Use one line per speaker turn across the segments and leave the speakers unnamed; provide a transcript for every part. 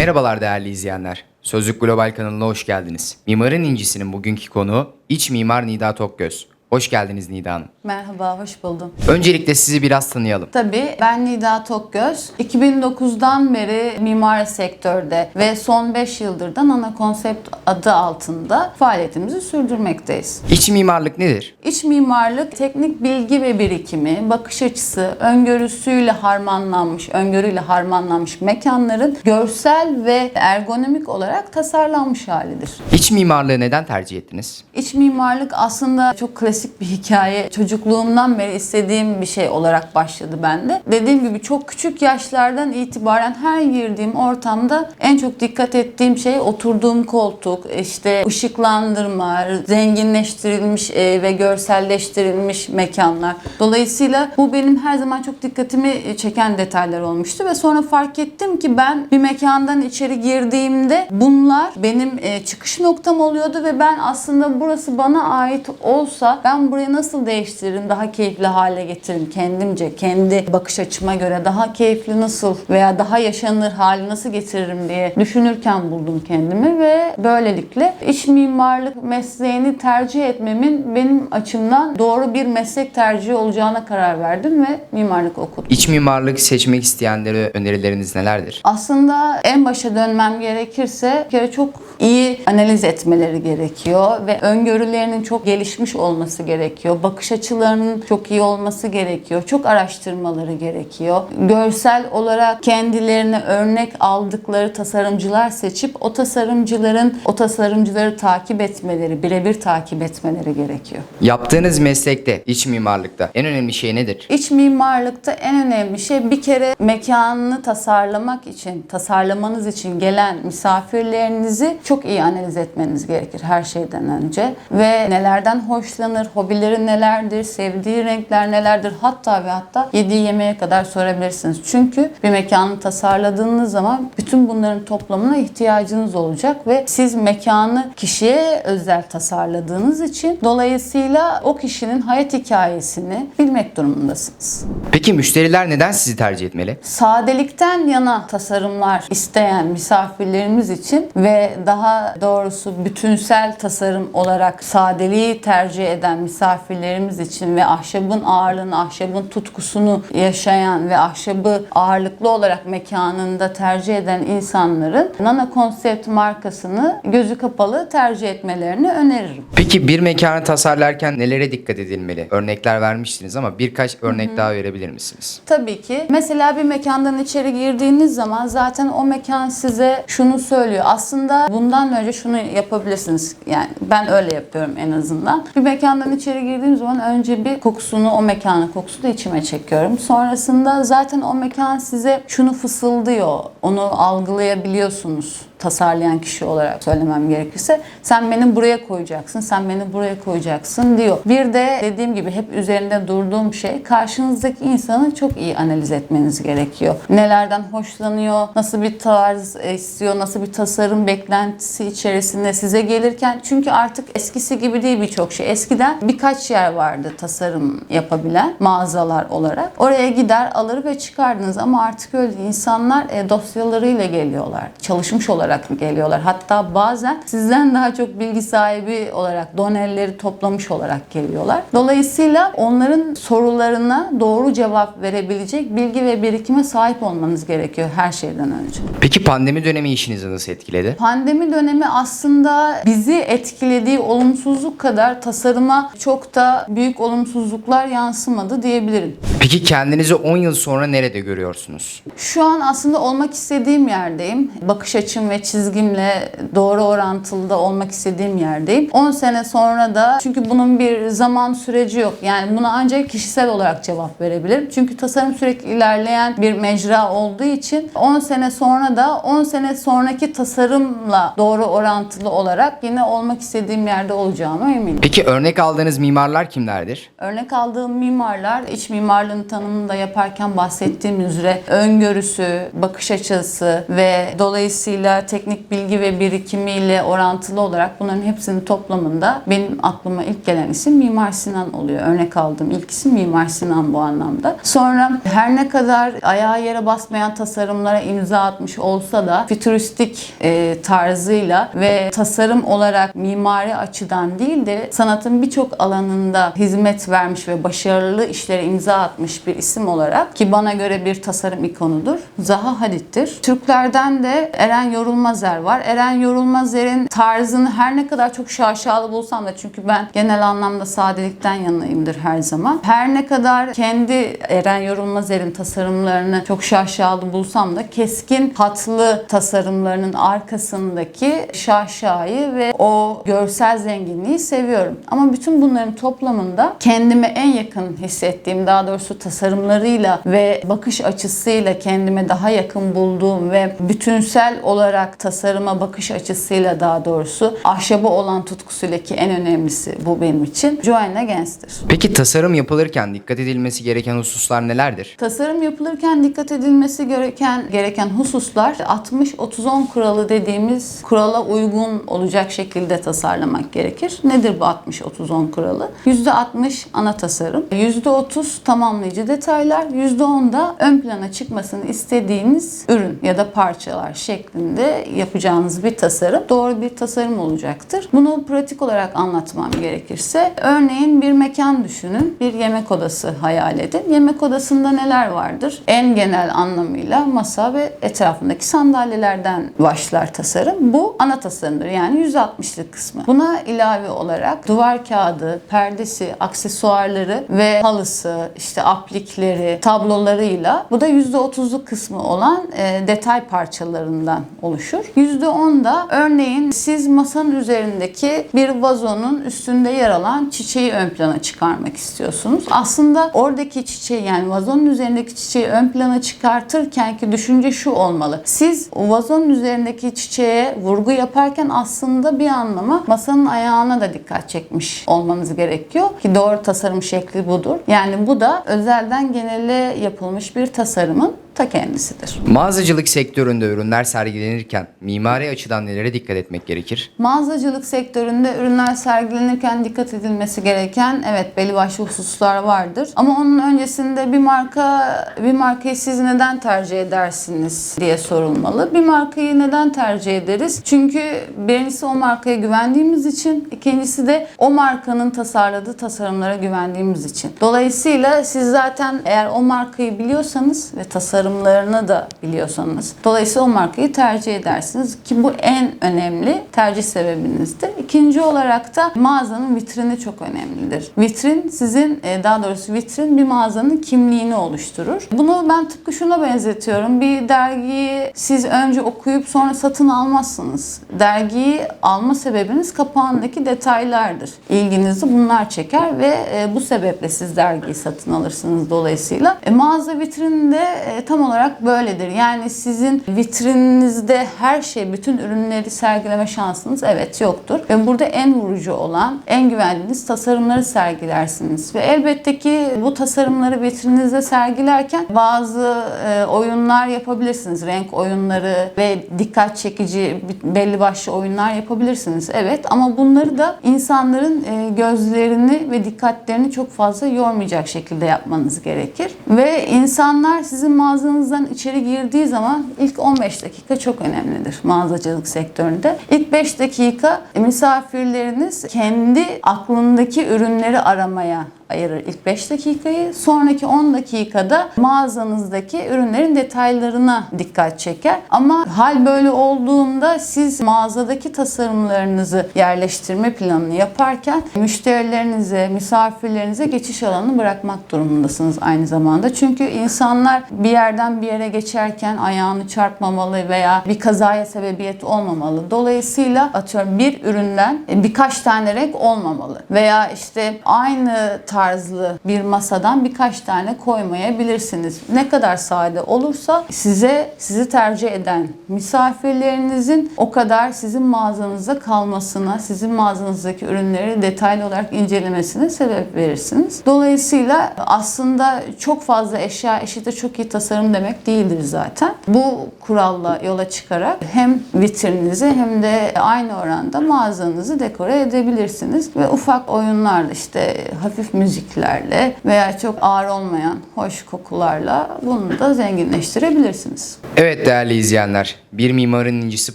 Merhabalar değerli izleyenler. Sözlük Global kanalına hoş geldiniz. Mimarın İncisi'nin bugünkü konuğu iç mimar Nida Tokgöz. Hoş geldiniz Nida Hanım.
Merhaba, hoş buldum.
Öncelikle sizi biraz tanıyalım.
Tabii ben Nida Tokgöz. 2009'dan beri mimari sektörde ve son 5 yıldır da Nana Konsept adı altında faaliyetimizi sürdürmekteyiz.
İç mimarlık nedir?
İç mimarlık, teknik bilgi ve birikimi, bakış açısı, öngörüsüyle harmanlanmış, öngörüyle harmanlanmış mekanların görsel ve ergonomik olarak tasarlanmış halidir.
İç mimarlığı neden tercih ettiniz?
İç mimarlık aslında çok klasik bir hikaye. Çocukluğumdan beri istediğim bir şey olarak başladı bende. Dediğim gibi çok küçük yaşlardan itibaren her girdiğim ortamda en çok dikkat ettiğim şey oturduğum koltuk, işte ışıklandırma, zenginleştirilmiş ve görselleştirilmiş mekanlar. Dolayısıyla bu benim her zaman çok dikkatimi çeken detaylar olmuştu ve sonra fark ettim ki ben bir mekandan içeri girdiğimde bunlar benim e, çıkış noktam oluyordu ve ben aslında burası bana ait olsa ben burayı nasıl değiştiririm, daha keyifli hale getiririm kendimce, kendi bakış açıma göre daha keyifli nasıl veya daha yaşanır hale nasıl getiririm diye düşünürken buldum kendimi ve böylelikle iç mimarlık mesleğini tercih etmemin benim açımdan doğru bir meslek tercihi olacağına karar verdim ve mimarlık okudum.
İç mimarlık seçmek isteyenlere önerileriniz nelerdir?
Aslında en başa dönmem gerekirse bir kere çok iyi analiz etmeleri gerekiyor ve öngörülerinin çok gelişmiş olması gerekiyor. Bakış açılarının çok iyi olması gerekiyor. Çok araştırmaları gerekiyor. Görsel olarak kendilerine örnek aldıkları tasarımcılar seçip o tasarımcıların o tasarımcıları takip etmeleri, birebir takip etmeleri gerekiyor.
Yaptığınız meslekte, iç mimarlıkta en önemli şey nedir?
İç mimarlıkta en önemli şey bir kere mekanını tasarlamak için, tasarlamanız için gelen misafirlerinizi çok iyi analiz etmeniz gerekir her şeyden önce. Ve nelerden hoşlanır, hobileri nelerdir, sevdiği renkler nelerdir hatta ve hatta yediği yemeğe kadar sorabilirsiniz. Çünkü bir mekanı tasarladığınız zaman bütün bunların toplamına ihtiyacınız olacak ve siz mekanı kişiye özel tasarladığınız için dolayısıyla o kişinin hayat hikayesini bilmek durumundasınız.
Peki müşteriler neden sizi tercih etmeli?
Sadelikten yana tasarımlar isteyen misafirlerimiz için ve daha doğrusu bütünsel tasarım olarak sadeliği tercih eden misafirlerimiz için ve ahşabın ağırlığını, ahşabın tutkusunu yaşayan ve ahşabı ağırlıklı olarak mekanında tercih eden insanların Nana Concept markasını gözü kapalı tercih etmelerini öneririm.
Peki bir mekanı tasarlarken nelere dikkat edilmeli? Örnekler vermiştiniz ama birkaç örnek daha verebilir misiniz?
Tabii ki. Mesela bir mekandan içeri girdiğiniz zaman zaten o mekan size şunu söylüyor. Aslında bundan önce şunu yapabilirsiniz. Yani ben öyle yapıyorum en azından. Bir mekandan içeri girdiğim zaman önce bir kokusunu, o mekanın kokusunu içime çekiyorum. Sonrasında zaten o mekan size şunu fısıldıyor. Onu algılayabiliyorsunuz tasarlayan kişi olarak söylemem gerekirse sen beni buraya koyacaksın, sen beni buraya koyacaksın diyor. Bir de dediğim gibi hep üzerinde durduğum şey karşınızdaki insanı çok iyi analiz etmeniz gerekiyor. Nelerden hoşlanıyor, nasıl bir tarz istiyor, nasıl bir tasarım beklentisi içerisinde size gelirken çünkü artık eskisi gibi değil birçok şey. Eskiden birkaç yer vardı tasarım yapabilen mağazalar olarak. Oraya gider alır ve çıkardınız ama artık öyle. İnsanlar e, dosyalarıyla geliyorlar. Çalışmış olarak geliyorlar. Hatta bazen sizden daha çok bilgi sahibi olarak donelleri toplamış olarak geliyorlar. Dolayısıyla onların sorularına doğru cevap verebilecek bilgi ve birikime sahip olmanız gerekiyor her şeyden önce.
Peki pandemi dönemi işinizi nasıl etkiledi?
Pandemi dönemi aslında bizi etkilediği olumsuzluk kadar tasarıma çok da büyük olumsuzluklar yansımadı diyebilirim.
Peki kendinizi 10 yıl sonra nerede görüyorsunuz?
Şu an aslında olmak istediğim yerdeyim. Bakış açım ve çizgimle doğru orantılı da olmak istediğim yerdeyim. 10 sene sonra da çünkü bunun bir zaman süreci yok. Yani buna ancak kişisel olarak cevap verebilirim. Çünkü tasarım sürekli ilerleyen bir mecra olduğu için 10 sene sonra da 10 sene sonraki tasarımla doğru orantılı olarak yine olmak istediğim yerde olacağıma eminim.
Peki örnek aldığınız mimarlar kimlerdir?
Örnek aldığım mimarlar iç mimarlığın tanımını da yaparken bahsettiğim üzere öngörüsü, bakış açısı ve dolayısıyla teknik bilgi ve birikimiyle orantılı olarak bunların hepsinin toplamında benim aklıma ilk gelen isim Mimar Sinan oluyor. Örnek aldığım ilk isim Mimar Sinan bu anlamda. Sonra her ne kadar ayağı yere basmayan tasarımlara imza atmış olsa da fütüristik e, tarzıyla ve tasarım olarak mimari açıdan değil de sanatın birçok alanında hizmet vermiş ve başarılı işlere imza atmış bir isim olarak ki bana göre bir tasarım ikonudur. Zaha Hadid'dir. Türklerden de Eren Yorulmazer var. Eren Yorulmazer'in tarzını her ne kadar çok şaşalı bulsam da çünkü ben genel anlamda sadelikten yanayımdır her zaman. Her ne kadar kendi Eren Yorulmazer'in tasarımlarını çok şaşalı bulsam da keskin hatlı tasarımlarının arkasındaki şaşayı ve o görsel zenginliği seviyorum. Ama bütün bunların toplamında kendime en yakın hissettiğim, daha doğrusu tasarımlarıyla ve bakış açısıyla kendime daha yakın bulduğum ve bütünsel olarak tasarıma bakış açısıyla daha doğrusu ahşaba olan tutkusuyla ki en önemlisi bu benim için Joanna Gans'tir.
Peki tasarım yapılırken dikkat edilmesi gereken hususlar nelerdir?
Tasarım yapılırken dikkat edilmesi gereken gereken hususlar 60-30-10 kuralı dediğimiz kurala uygun olacak şekilde tasarlamak gerekir. Nedir bu 60-30-10 kuralı? %60 ana tasarım, %30 tamamlayıcı detaylar, %10 da ön plana çıkmasını istediğiniz ürün ya da parçalar şeklinde yapacağınız bir tasarım doğru bir tasarım olacaktır. Bunu pratik olarak anlatmam gerekirse örneğin bir mekan düşünün, bir yemek odası hayal edin. Yemek odasında neler vardır? En genel anlamıyla masa ve etrafındaki sandalyelerden başlar tasarım. Bu ana tasarımdır yani %60'lık kısmı. Buna ilave olarak duvar kağıdı, perdesi, aksesuarları ve halısı, işte aplikleri, tablolarıyla bu da %30'luk kısmı olan e, detay parçalarından oluşur. %10 da örneğin siz masanın üzerindeki bir vazonun üstünde yer alan çiçeği ön plana çıkarmak istiyorsunuz. Aslında oradaki çiçeği yani vazonun üzerindeki çiçeği ön plana çıkartırken ki düşünce şu olmalı. Siz vazonun üzerindeki çiçeğe vurgu yaparken aslında bir anlama masanın ayağına da dikkat çekmiş olmanız gerekiyor ki doğru tasarım şekli budur. Yani bu da özelden genele yapılmış bir tasarımın ta kendisidir.
Mağazacılık sektöründe ürünler sergilenirken mimari açıdan nelere dikkat etmek gerekir?
Mağazacılık sektöründe ürünler sergilenirken dikkat edilmesi gereken evet belli başlı hususlar vardır. Ama onun öncesinde bir marka bir markayı siz neden tercih edersiniz diye sorulmalı. Bir markayı neden tercih ederiz? Çünkü birincisi o markaya güvendiğimiz için, ikincisi de o markanın tasarladığı tasarımlara güvendiğimiz için. Dolayısıyla siz zaten eğer o markayı biliyorsanız ve tasarımlarını da biliyorsanız dolayısıyla o markayı tercih edersiniz ki bu en önemli tercih sebebinizdir. İkinci olarak da mağazanın vitrini çok önemlidir. Vitrin sizin e, daha doğrusu vitrin bir mağazanın kimliğini oluşturur. Bunu ben tıpkı şuna benzetiyorum. Bir dergiyi siz önce okuyup sonra satın almazsınız. Dergiyi alma sebebiniz kapağındaki detaylardır. İlginizi bunlar çeker ve e, bu sebeple siz dergiyi satın alırsınız dolayısıyla. E, mağaza vitrininde e, tam olarak böyledir. Yani sizin vitrininizde her şey, bütün ürünleri sergileme şansınız evet yoktur. Ve burada en vurucu olan, en güvendiğiniz tasarımları sergilersiniz. Ve elbette ki bu tasarımları vitrininizde sergilerken bazı e, oyunlar yapabilirsiniz. Renk oyunları ve dikkat çekici belli başlı oyunlar yapabilirsiniz. Evet ama bunları da insanların e, gözlerini ve dikkatlerini çok fazla yormayacak şekilde yapmanız gerekir. Ve insanlar sizin mağazanızdan içeri girdiği zaman ilk 15 dakika çok önemlidir mağazacılık sektöründe. İlk 5 dakika misafirleriniz kendi aklındaki ürünleri aramaya ayırır ilk 5 dakikayı. Sonraki 10 dakikada mağazanızdaki ürünlerin detaylarına dikkat çeker. Ama hal böyle olduğunda siz mağazadaki tasarımlarınızı yerleştirme planını yaparken müşterilerinize, misafirlerinize geçiş alanı bırakmak durumundasınız aynı zamanda. Çünkü insanlar bir yerden bir yere geçerken ayağını çarpmamalı veya bir kazaya sebebiyet olmamalı. Dolayısıyla atıyorum bir üründen birkaç tane renk olmamalı. Veya işte aynı tarz tarzlı bir masadan birkaç tane koymayabilirsiniz. Ne kadar sade olursa size sizi tercih eden misafirlerinizin o kadar sizin mağazanızda kalmasına, sizin mağazanızdaki ürünleri detaylı olarak incelemesine sebep verirsiniz. Dolayısıyla aslında çok fazla eşya eşittir çok iyi tasarım demek değildir zaten. Bu kuralla yola çıkarak hem vitrininizi hem de aynı oranda mağazanızı dekore edebilirsiniz ve ufak oyunlarla işte hafif müziklerle veya çok ağır olmayan hoş kokularla bunu da zenginleştirebilirsiniz.
Evet değerli izleyenler, Bir Mimarın İncisi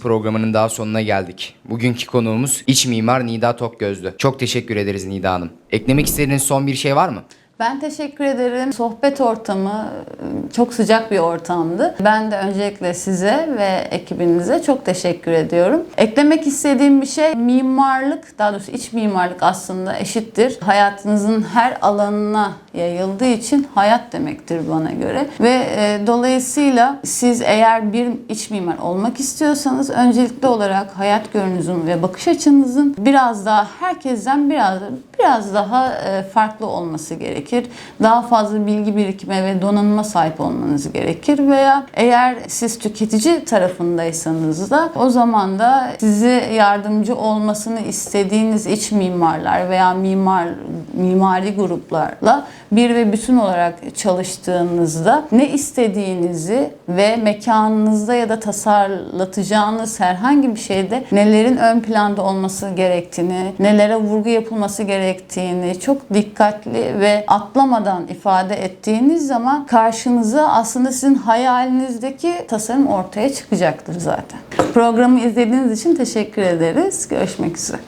programının daha sonuna geldik. Bugünkü konuğumuz iç mimar Nida Tokgöz'dü. Çok teşekkür ederiz Nida Hanım. Eklemek istediğiniz son bir şey var mı?
Ben teşekkür ederim. Sohbet ortamı e, çok sıcak bir ortamdı. Ben de öncelikle size ve ekibinize çok teşekkür ediyorum. Eklemek istediğim bir şey mimarlık, daha doğrusu iç mimarlık aslında eşittir. Hayatınızın her alanına yayıldığı için hayat demektir bana göre. Ve e, dolayısıyla siz eğer bir iç mimar olmak istiyorsanız öncelikli olarak hayat görünüzün ve bakış açınızın biraz daha herkesten biraz biraz daha e, farklı olması gerekir. Daha fazla bilgi birikime ve donanıma sahip olmanız gerekir veya eğer siz tüketici tarafındaysanız da o zaman da size yardımcı olmasını istediğiniz iç mimarlar veya mimar mimari gruplarla bir ve bütün olarak çalıştığınızda ne istediğinizi ve mekanınızda ya da tasarlatacağınız herhangi bir şeyde nelerin ön planda olması gerektiğini, nelere vurgu yapılması gerektiğini çok dikkatli ve atlamadan ifade ettiğiniz zaman karşınıza aslında sizin hayalinizdeki tasarım ortaya çıkacaktır zaten. Programı izlediğiniz için teşekkür ederiz. Görüşmek üzere.